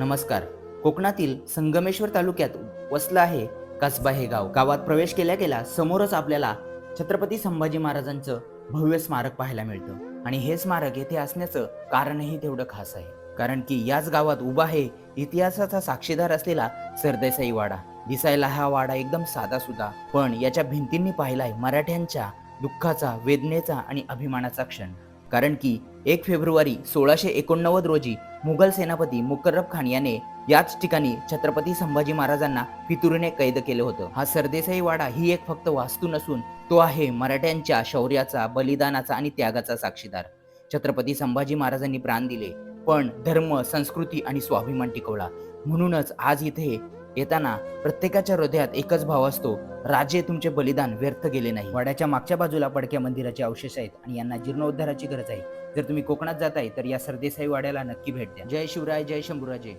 नमस्कार. कोकणातील संगमेश्वर तालुक्यात वसलं आहे कसबा हे गाव. गावात प्रवेश केल्या गेला समोरच आपल्याला छत्रपती संभाजी महाराजांचं भव्य स्मारक पाहायला मिळतं. आणि हे स्मारक येथे असण्याचं कारणही तेवढं खास आहे. कारण की याच गावात उभा आहे इतिहासाचा साक्षीदार असलेला सरदेसाई वाडा. दिसायला हा वाडा एकदम साधा सुद्धा पण याच्या भिंतींनी पाहिलाय मराठ्यांच्या दुःखाचा वेदनेचा आणि अभिमानाचा क्षण. कारण की एक फेब्रुवारी सोळाशे एकोणनव्वद रोजी मुघल सेनापती मुकर्रब खान याने याच ठिकाणी छत्रपती संभाजी महाराजांना फितुरीने कैद केलं होतं. हा सरदेसाई वाडा ही एक फक्त वास्तू नसून तो आहे मराठ्यांच्या शौर्याचा बलिदानाचा आणि त्यागाचा साक्षीदार. छत्रपती संभाजी महाराजांनी प्राण दिले पण धर्म संस्कृती आणि स्वाभिमान टिकवला. म्हणूनच आज इथे येताना प्रत्येकाच्या हृदयात एकच भाव असतो राजे तुमचे बलिदान व्यर्थ गेले नाही. वाड्याच्या मागच्या बाजूला पडक्या मंदिराचे अवशेष आहेत आणि यांना जीर्णोद्धाराची गरज आहे. जर तुम्ही कोकणात जाताय तर या सरदेसाई वाड्याला नक्की भेट द्या. जय शिवराय जय शंभूराजे.